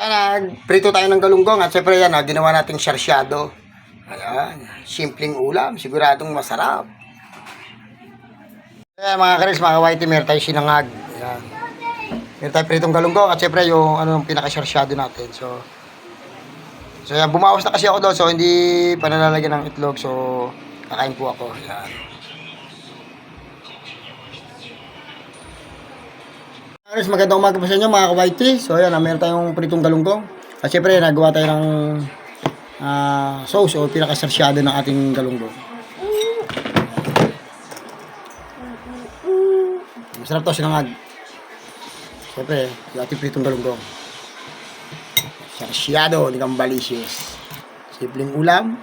Nagprito tayo ng galunggong at syempre yan, ah, ginawa nating sarsyado. Ayan, simpleng ulam, siguradong masarap. Ayan mga karis, mga kawaiti, meron tayo sinangag. Ayan. Meron tayo pritong galunggong at syempre yung ano, yung pinakasarsyado natin. So, so yan, bumawas na kasi ako doon, so hindi pa nalalagyan ng itlog. So, kakain po ako. Ayan. Guys, magandang umaga po sa inyo mga kawaiti. So ayan, ah, meron tayong pritong galunggong. At syempre, nagawa tayo ng ah, sauce o pinakasarsyado ng ating galunggong. Masarap to sinangag. Syempre, yung ating pritong galunggong. Sarsyado, di kambalicious. Simpleng ulam.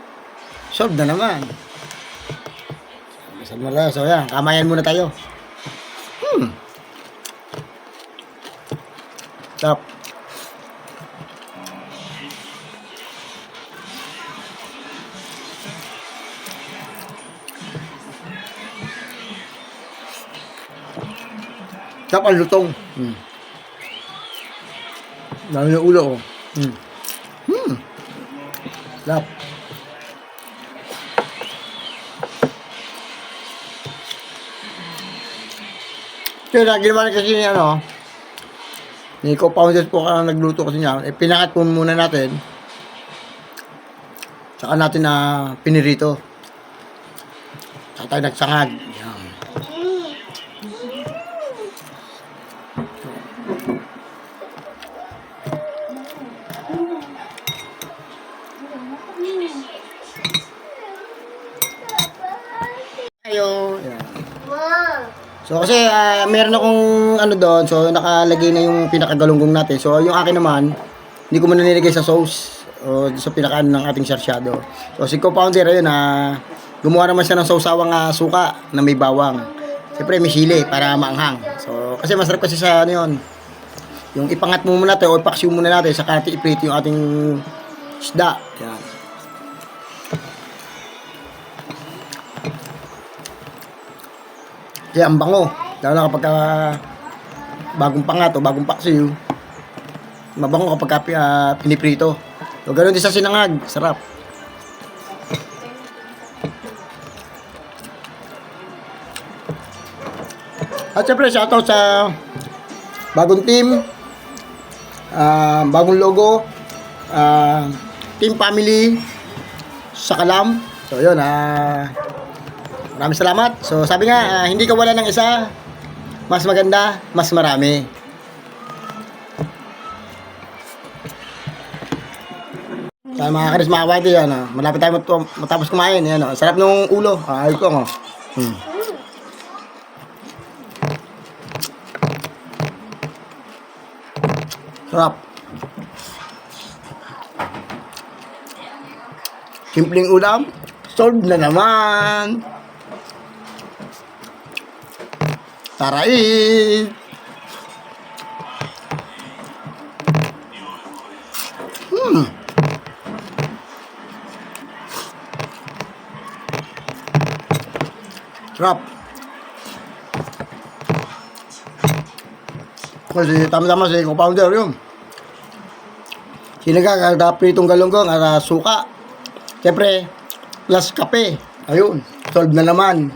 Solve na naman. Masarap na. So ayan, kamayan muna tayo. Sarap. Sarap ang lutong. Hmm. Dami yung ulo ko. Hmm. Hmm. Sarap. Kaya ginawa na kasi ni ano, ni co-founders po ka nagluto kasi niya. Eh, pinangat po muna natin. Saka natin na pinirito. Saka tayo nagsangag. Yan. Ayo. So kasi ah, meron akong ano doon, so nakalagay na yung pinakagalunggong natin. So yung akin naman, hindi ko muna nilagay sa sauce o sa pinakaan ng ating sarsyado. So si co-founder ayun na gumawa naman siya ng sausawang ah, suka na may bawang. Siyempre may sili para maanghang. So kasi masarap kasi sa ano yun. Yung ipangat mo muna natin o ipaksiw muna natin sa natin iprito yung ating isda. Yan. Kaya ang bango. Lalo na kapag ah, bagong pangat o bagong paksiw. Mabango kapag uh, piniprito. So, ganun din sa sinangag. Sarap. At syempre, shoutout sa bagong team, ah, bagong logo, ah, team family, sa Kalam. So, yun, ah, Maraming salamat. So, sabi nga, ah, hindi ka wala ng isa, mas maganda, mas marami. Sa mga karis mga yan, ah, malapit tayo mat- matapos kumain. Yan, ah, sarap ng ulo. Ah, ayos ko, oh. Hmm. Sarap. Simpleng ulam, solve na naman. Tarait! Hmm. Sarap. Kasi tama-tama si co-founder yun. Sinaga, kada pritong galunggong at suka. Siyempre, plus kape. Ayun, solve na naman.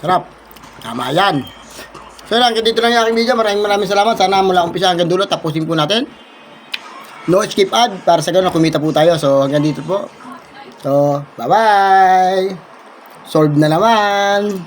Sarap. Tama yan. So lang, dito lang yung aking video. Maraming maraming salamat. Sana mula umpisa hanggang dulo. Tapusin po natin. No skip ad. Para sa ganun, kumita po tayo. So hanggang dito po. So, bye-bye. Solved na naman.